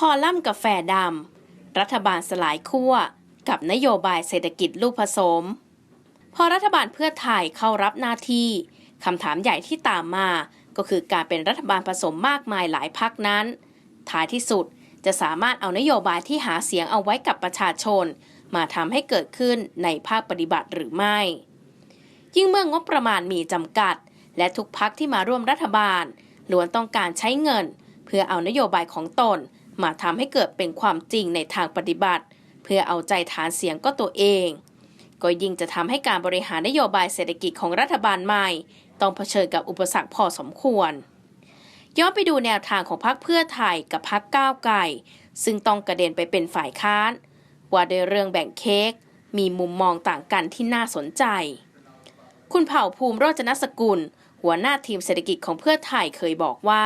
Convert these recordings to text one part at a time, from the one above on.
คอลัมน์กาแฟดำ รัฐบาลสลายขั้ว กับนโยบายเศรษฐกิจลูกผสม พอรัฐบาลเพื่อไทยเข้ารับหน้าที่คำถามใหญ่ที่ตามมา ก็คือการเป็นรัฐบาลผสมมากมายหลายพักนั้น ท้ายที่สุดจะสามารถเอานโยบายที่หาเสียงเอาไว้กับประชาชน มาทำให้เกิดขึ้นในภาคปฏิบัติหรือไม่ ยิ่งเมื่องบประมาณมีจำกัด และทุกพักที่มาร่วมรัฐบาลล้วนต้องการใช้เงิน เพื่อเอานโยบายของตน มาทำให้เกิดเป็นความจริงในทางปฏิบัติ เพื่อเอาใจฐานเสียงก็ตัวเอง ก็ยิ่งจะทำให้การบริหารนโยบายเศรษฐกิจของรัฐบาลใหม่ ต้องเผชิญกับอุปสรรคพอสมควรย้อนไปดูแนวทางของพรรคเพื่อไทยกับพรรคก้าวไกลซึ่งต้องกระเด็นไปเป็นฝ่ายค้าน ว่าโดยเรื่องแบ่งเค้กมีมุมมองต่างกันที่น่าสนใจ คุณเผ่าภูมิโรจนสกุล หัวหน้าทีมเศรษฐกิจของเพื่อไทยเคยบอกว่า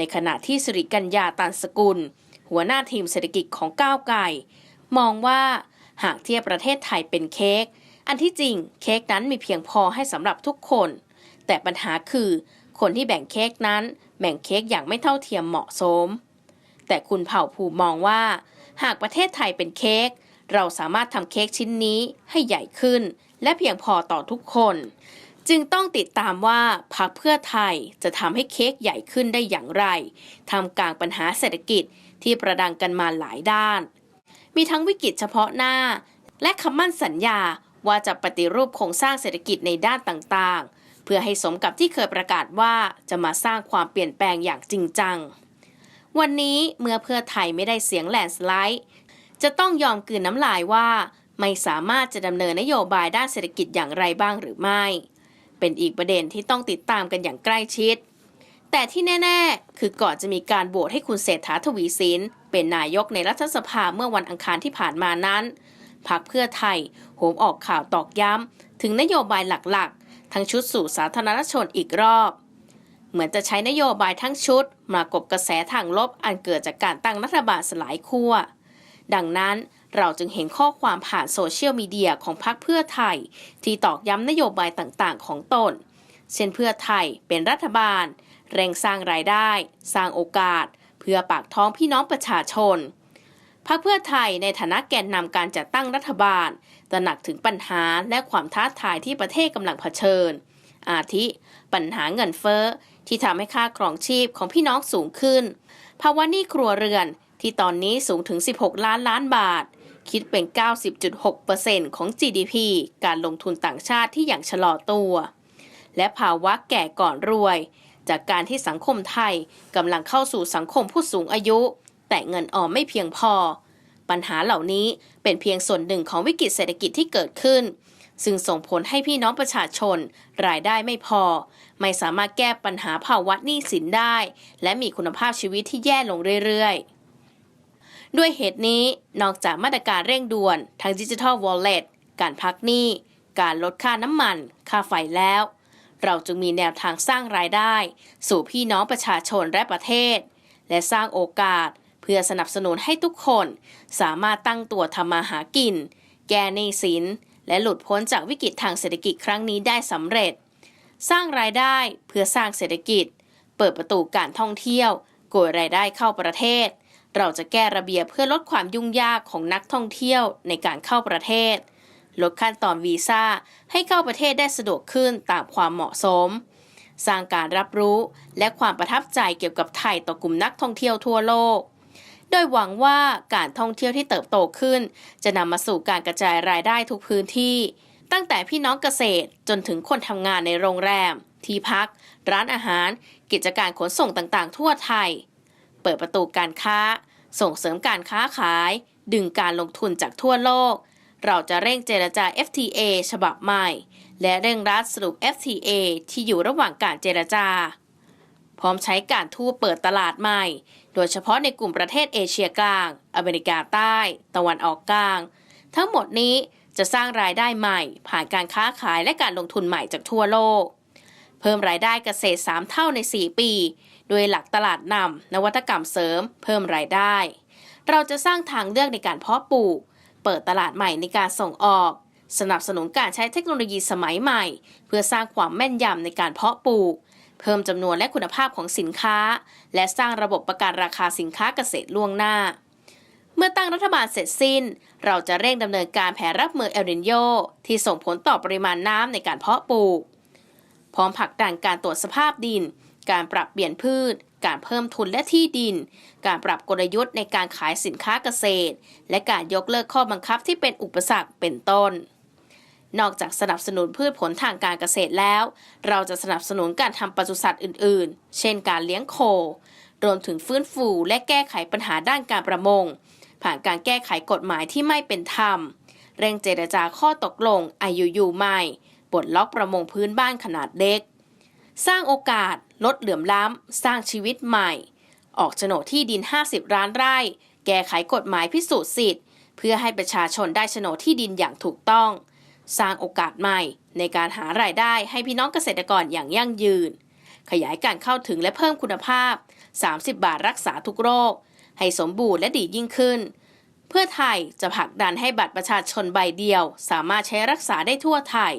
ในขณะที่สิริกัญญาตันสกุล หัวหน้าทีมเศรษฐกิจของก้าวไกลมองว่าหากเทียบประเทศไทยเป็นเค้ก อันที่จริงเค้กนั้นมีเพียงพอให้สำหรับทุกคน แต่ปัญหาคือ คนที่แบ่งเค้กนั้นแบ่งเค้กอย่างไม่เท่าเทียมเหมาะสม แต่คุณเผ่าภูมมองว่า หากประเทศไทยเป็นเค้ก เราสามารถทำเค้กชิ้นนี้ให้ใหญ่ขึ้น และเพียงพอต่อทุกคน จึงต้องติดตามว่าพรรคเพื่อไทยจะทำให้เค้กใหญ่ขึ้นได้อย่างไรทำกลางปัญหาเศรษฐกิจที่ประดังกันมาหลายด้าน มีทั้งวิกฤตเฉพาะหน้า และคำมั่นสัญญาว่าจะปฏิรูปโครงสร้างเศรษฐกิจในด้านต่างๆ เพื่อให้สมกับที่เคยประกาศว่าจะมาสร้างความเปลี่ยนแปลงอย่างจริงจัง วันนี้เมื่อเพื่อไทยไม่ได้เสียงแลนสไลด์ จะต้องยอมกลืนน้ำลายว่าไม่สามารถจะดำเนินนโยบายด้านเศรษฐกิจอย่างไรบ้างหรือไม่ เป็นอีกประเด็นที่ต้องติดตามกันอย่างใกล้ชิด แต่ที่แน่ ๆ คือก่อนจะมีการโหวตให้คุณเศรษฐาทวีสินเป็นนายกในรัฐสภาเมื่อวันอังคารที่ผ่านมานั้นพรรคเพื่อไทยโหมออกข่าวตอกย้ำ ถึงนโยบายหลักๆ ทั้งชุดสู่สาธารณชนอีกรอบ เหมือนจะใช้นโยบายทั้งชุด มากบกระแสทางลบอันเกิดจากการตั้งรัฐบาลสลายขั้วดังนั้น เราจึงเห็นข้อความผ่านโซเชียลมีเดียของพรรคเพื่อไทย ที่ตอกย้ำนโยบายต่างๆ ของตน เช่นเพื่อไทยเป็นรัฐบาล เร่งสร้างรายได้ สร้างโอกาส เพื่อปากท้องพี่น้องประชาชนพรรคเพื่อไทยในฐานะแกนนำการจัดตั้งรัฐบาล ตระหนักถึงปัญหาและความท้าทายที่ประเทศกำลังเผชิญ อาทิ ปัญหาเงินเฟ้อที่ทำให้ค่าครองชีพของพี่น้องสูงขึ้น ภาวะหนี้ครัวเรือนที่ตอนนี้สูงถึง 16 ล้านล้านบาท คิดเป็น 90.6%ของ GDP การลงทุนต่างชาติที่อย่างชะลอตัว และภาวะแก่ก่อนรวย จากการที่สังคมไทยกำลังเข้าสู่สังคมผู้สูงอายุ แต่เงินออมไม่เพียงพอ ปัญหาเหล่านี้เป็นเพียงส่วนหนึ่งของวิกฤตเศรษฐกิจที่เกิดขึ้น ซึ่งส่งผลให้พี่น้องประชาชน รายได้ไม่พอ ไม่สามารถแก้ปัญหาภาวะหนี้สินได้ และมีคุณภาพชีวิตที่แย่ลงเรื่อยๆ ด้วยเหตุนี้นอกจากมาตรการเร่งด่วนทางดิจิทัลวอลเล็ตการพักหนี้ การลดค่าน้ำมัน ค่าไฟแล้ว เราจึงมีแนวทางสร้างรายได้ สู่พี่น้องประชาชนและประเทศ และสร้างโอกาสเพื่อสนับสนุนให้ทุกคน สามารถตั้งตัวทำมาหากิน แก้หนี้สิน และหลุดพ้นจากวิกฤตทางเศรษฐกิจครั้งนี้ได้สำเร็จ สร้างรายได้เพื่อสร้างเศรษฐกิจ เปิดประตูการท่องเที่ยวโกยรายได้เข้าประเทศ เราจะแก้ระเบียบเพื่อลดความยุ่งยากของนักท่องเที่ยวในการเข้าประเทศ ลดขั้นตอนวีซ่าให้เข้าประเทศได้สะดวกขึ้นตามความเหมาะสม สร้างการรับรู้และความประทับใจเกี่ยวกับไทยต่อกลุ่มนักท่องเที่ยวทั่วโลก โดยหวังว่าการท่องเที่ยวที่เติบโตขึ้น จะนำมาสู่การกระจายรายได้ทุกพื้นที่ ตั้งแต่พี่น้องเกษตรจนถึงคนทำงานในโรงแรม ที่พัก ร้านอาหาร กิจการขนส่งต่างๆ ทั่วไทย เปิดประตูการค้า ส่งเสริมการค้าขาย ดึงการลงทุนจากทั่วโลก เราจะเร่งเจรจา FTA ฉบับใหม่ และเร่งรัดสรุป FTA ที่อยู่ระหว่างการเจรจา พร้อมใช้การทูตเปิดตลาดใหม่ โดยเฉพาะในกลุ่มประเทศเอเชียกลาง อเมริกาใต้ ตะวันออกกลาง ทั้งหมดนี้จะสร้างรายได้ใหม่ ผ่านการค้าขายและการลงทุนใหม่จากทั่วโลก เพิ่มรายได้เกษตร 3 เท่าใน 4 ปี โดยหลักตลาดนำนวัตกรรมเสริม เพิ่มรายได้ เราจะสร้างทางเลือกในการเพาะปลูก เปิดตลาดใหม่ในการส่งออก สนับสนุนการใช้เทคโนโลยีสมัยใหม่ เพื่อสร้างความแม่นยำในการเพาะปลูก เพิ่มจำนวนและคุณภาพของสินค้า และสร้างระบบประกันราคาสินค้าเกษตรล่วงหน้าเมื่อตั้งรัฐบาลเสร็จสิ้น เราจะเร่งดำเนินการแผนรับมือเอลนินโยที่ส่งผลต่อปริมาณน้ำในการเพาะปลูก พร้อมผลักดันการตรวจสภาพดิน การปรับเปลี่ยนพืช การเพิ่มทุนและที่ดิน การปรับกลยุทธ์ในการขายสินค้าเกษตร และการยกเลิกข้อบังคับที่เป็นอุปสรรคเป็นต้น นอกจากสนับสนุนพืชผลทางการเกษตรแล้ว เราจะสนับสนุนการทำปศุสัตว์อื่น ๆ เช่นการเลี้ยงโค รวมถึงฟื้นฟูและแก้ไขปัญหาด้านการประมง ผ่านการแก้ไขกฎหมายที่ไม่เป็นธรรม เร่งเจรจาข้อตกลงอายุยูใหม่ปลดล็อกประมงพื้นบ้านขนาดเล็ก สร้างโอกาส ลดเหลื่อมล้ำ สร้างชีวิตใหม่ ออกโฉนดที่ดิน 50 ล้านไร่ แก้ไขกฎหมายพิสูจน์สิทธิ์ เพื่อให้ประชาชนได้โฉนดที่ดินอย่างถูกต้อง สร้างโอกาสใหม่ ในการหารายได้ให้พี่น้องเกษตรกรอย่างยั่งยืน ขยายการเข้าถึงและเพิ่มคุณภาพ 30 บาทรักษาทุกโรค ให้สมบูรณ์และดียิ่งขึ้น เพื่อไทยจะผลักดันให้บัตรประชาชนใบเดียว สามารถใช้รักษาได้ทั่วไทย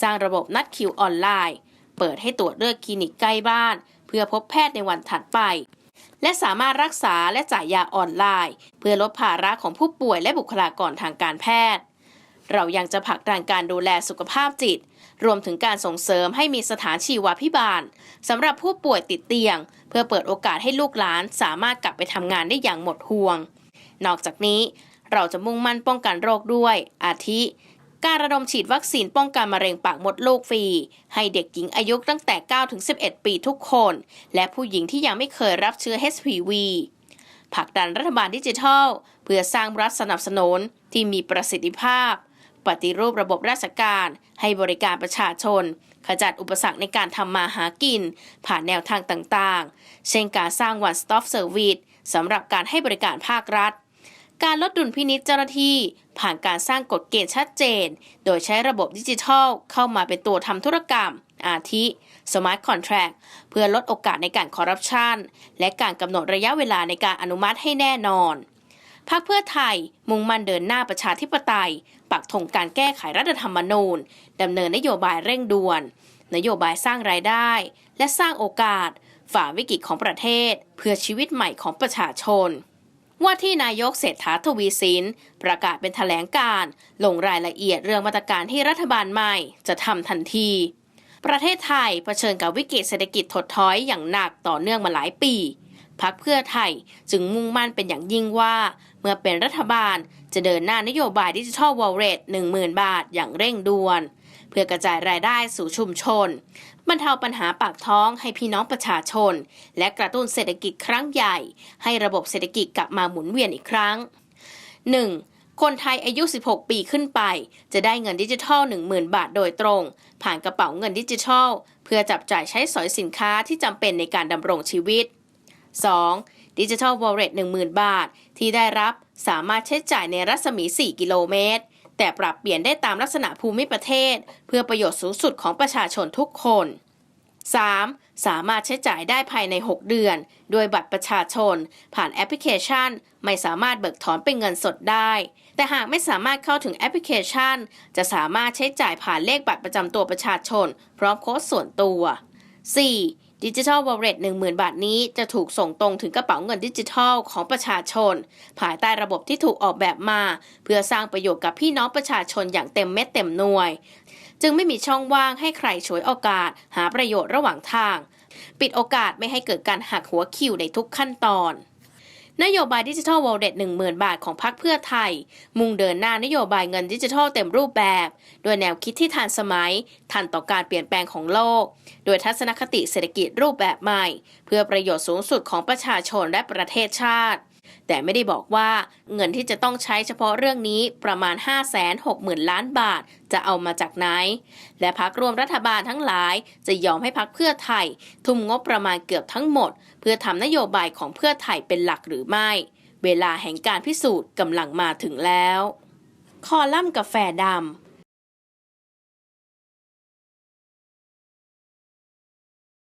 สร้างระบบนัดคิวออนไลน์ เปิดให้ตรวจเลือกคลินิกใกล้บ้าน เพื่อพบแพทย์ในวันถัดไป และสามารถรักษาและจ่ายยาออนไลน์ เพื่อลดภาระของผู้ป่วยและบุคลากรทางการแพทย์ เรายังจะผลักดันการดูแลสุขภาพจิต รวมถึงการส่งเสริมให้มีสถานชีวพิบาลสำหรับผู้ป่วยติดเตียง เพื่อเปิดโอกาสให้ลูกหลานสามารถกลับไปทำงานได้อย่างหมดห่วง นอกจากนี้เราจะมุ่งมั่นป้องกันโรคด้วย อาทิ การระดมฉีดวัคซีนป้องกันมะเร็งปากมดลูกฟรี ให้เด็กหญิงอายุตั้งแต่ 9 ถึง 11 ปีทุกคน และผู้หญิงที่ยังไม่เคยรับเชื้อ HPV ผลักดันรัฐบาลดิจิทัล เพื่อสร้างรัฐสนับสนุนที่มีประสิทธิภาพ ปฏิรูประบบราชการ ให้บริการประชาชน ขจัดอุปสรรคในการทำมาหากิน ผ่านแนวทางต่างๆ เช่นการสร้าง one stop service สำหรับการให้บริการภาครัฐ การลดดุลพินิจเจ้าหน้าที่ ผ่านการสร้างกฎเกณฑ์ชัดเจน โดยใช้ระบบดิจิทัลเข้ามาเป็นตัวทำธุรกรรม อาทิ Smart Contract เพื่อลดโอกาสในการคอร์รัปชันและการกำหนดระยะเวลาในการอนุมัติให้แน่นอนพรรคเพื่อไทยมุ่งมั่นเดินหน้าประชาธิปไตย ปักธงการแก้ไขรัฐธรรมนูญดำเนินนโยบายเร่งด่วน นโยบายสร้างรายได้ และสร้างโอกาส ฝ่าวิกฤตของประเทศ เพื่อชีวิตใหม่ของประชาชน ว่าที่นายกเศรษฐาทวีสิน ประกาศเป็นแถลงการ์ลงรายละเอียดเรื่องมาตรการที่รัฐบาลใหม่จะทำทันที ประเทศไทยเผชิญกับวิกฤตเศรษฐกิจถดถอยอย่างหนักต่อเนื่องมาหลายปีพักเพื่อไทยจึงมุ่งมั่นเป็นอย่างยิ่งว่า เมื่อเป็นรัฐบาล จะเดินหน้านโยบายดิจิทัลวอลเล็ต10,000 บาทอย่างเร่งด่วน เพื่อกระจายรายได้สู่ชุมชน บรรเทาปัญหาปากท้องให้พี่น้องประชาชน และกระตุ้นเศรษฐกิจครั้งใหญ่ ให้ระบบเศรษฐกิจกลับมาหมุนเวียนอีกครั้ง 1. คนไทยอายุ 16 ปีขึ้นไป จะได้เงินดิจิทัล 10,000 บาทโดยตรง ผ่านกระเป๋าเงินดิจิทัล เพื่อจับจ่ายใช้สอยสินค้าที่จำเป็นในการดำรงชีวิต 2. ดิจิทัลวอลเล็ต10,000 บาท ที่ได้รับสามารถใช้จ่ายในรัศมี 4 กิโลเมตร แต่ปรับเปลี่ยนได้ตามลักษณะภูมิประเทศ เพื่อประโยชน์สูงสุดของประชาชนทุกคน 3. สามารถใช้จ่ายได้ภายใน 6 เดือน โดยบัตรประชาชน ผ่านแอปพลิเคชัน ไม่สามารถเบิกถอนเป็นเงินสดได้ แต่หากไม่สามารถเข้าถึงแอปพลิเคชัน จะสามารถใช้จ่ายผ่านเลขบัตรประจำตัวประชาชน พร้อมโค้ดส่วนตัว 4. ดิจิทัลวอลเล็ต10,000บาทนี้จะถูกส่งตรงถึงกระเป๋าเงินดิจิทัลของประชาชน ภายใต้ระบบที่ถูกออกแบบมา เพื่อสร้างประโยชน์กับพี่น้องประชาชนอย่างเต็มเม็ดเต็มหน่วย จึงไม่มีช่องว่างให้ใครฉวยโอกาส หาประโยชน์ระหว่างทาง ปิดโอกาสไม่ให้เกิดการหักหัวคิวในทุกขั้นตอน นโยบายดิจิทัลวอลเล็ต10,000บาทของพรรคเพื่อไทย มุ่งเดินหน้านโยบายเงินดิจิทัลเต็มรูปแบบ โดยแนวคิดที่ทันสมัย ทันต่อการเปลี่ยนแปลงของโลก โดยทัศนคติเศรษฐกิจรูปแบบใหม่ เพื่อประโยชน์สูงสุดของประชาชนและประเทศชาติ แต่ไม่ได้บอกว่าเงินที่จะต้องใช้เฉพาะเรื่องนี้ประมาณ 560,000 ล้านบาท จะเอามาจากไหน และพักร่วมรัฐบาลทั้งหลาย จะยอมให้พักเพื่อไทย ทุ่มงบประมาณเกือบทั้งหมด เพื่อทำนโยบายของเพื่อไทยเป็นหลักหรือไม่ เวลาแห่งการพิสูจน์กำลังมาถึงแล้ว คอลัมน์กาแฟดำ